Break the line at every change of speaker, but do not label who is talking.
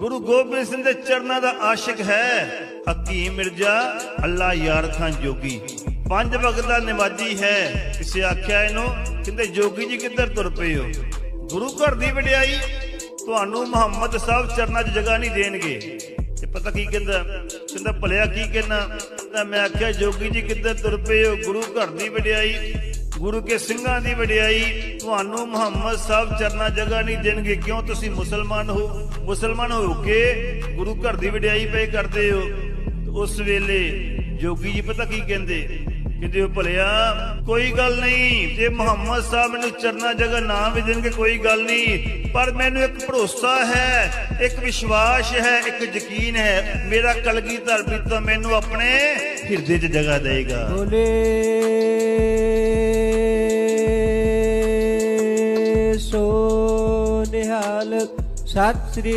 ਗੁਰੂ ਗੋਬਿੰਦ ਸਿੰਘ ਦੇ ਚਰਨਾਂ ਦਾ ਆਸ਼ਿਕ ਹੈ। ਹਕੀਮ ਮਿਰਜ਼ਾ, ਅੱਲਾ ਯਾਰ ਖਾਨ ਜੋਗੀ। ਪੰਜ ਵਕਤ ਦਾ ਨਮਾਜ਼ੀ ਹੈ। ਕਿਸੇ ਆਖਿਆ ਇਹਨੂੰ, ਕਹਿੰਦੇ ਜੋਗੀ ਜੀ ਕਿੱਧਰ ਤੁਰ ਪਏ ਹੋ? ਗੁਰੂ ਘਰ ਦੀ ਵਡਿਆਈ, ਤੁਹਾਨੂੰ ਮੁਹੰਮਦ ਸਾਹਿਬ ਚਰਨਾਂ 'ਚ ਜਗ੍ਹਾ ਨਹੀਂ ਦੇਣਗੇ। ਤੇ ਪਤਾ ਕੀ ਕਹਿੰਦਾ? ਕਹਿੰਦਾ ਭਲਿਆ ਕੀ ਕਹਿਣਾ? ਤਾਂ ਮੈਂ ਆਖਿਆ ਜੋਗੀ ਜੀ ਕਿੱਧਰ ਤੁਰ ਪਏ ਹੋ? ਗੁਰੂ ਘਰ ਦੀ ਵਡਿਆਈ ਗੁਰੂ ਕੇ ਸਿੰਘਾਂ ਦੀ ਵਡਿਆਈ, ਤੁਹਾਨੂੰ ਮੁਹੰਮਦ ਸਾਹਿਬ ਚਰਨਾ ਜਗ੍ਹਾ ਨਹੀਂ ਦੇਣਗੇ। ਕਿਉਂ ਤੁਸੀਂ ਮੁਸਲਮਾਨ ਹੋ? ਮੁਸਲਮਾਨ ਹੋ ਕੇ ਗੁਰੂ ਘਰ ਦੀ ਵਡਿਆਈ ਪਏ ਕਰਦੇ ਹੋ। ਉਸ ਵੇਲੇ ਜੋਗੀ ਜੀ ਪਤਾ ਕੀ ਕਹਿੰਦੇ? ਕਹਿੰਦੇ ਉਹ ਭਲਿਆ, ਕੋਈ ਗੱਲ ਨਹੀਂ, ਜੇ ਮੁਹੰਮਦ ਸਾਹਿਬ ਮੈਨੂੰ ਚਰਨਾ ਜਗ੍ਹਾ ਨਾ ਵੀ ਦੇਣਗੇ, ਕੋਈ ਗੱਲ ਨਹੀਂ। ਪਰ ਮੈਨੂੰ ਇੱਕ ਭਰੋਸਾ ਹੈ, ਇੱਕ ਵਿਸ਼ਵਾਸ ਹੈ, ਇੱਕ ਯਕੀਨ ਹੈ। ਮੇਰਾ ਕਲਗੀਧਰ ਵੀ ਤਾਂ ਮੈਨੂੰ ਆਪਣੇ ਹਿਰਦੇ 'ਚ ਜਗ੍ਹਾ ਦੇਗਾ
ਬੋਲੇ। ਸੋ ਨਿਹਾਲ ਸਤਿ ਸ੍ਰੀ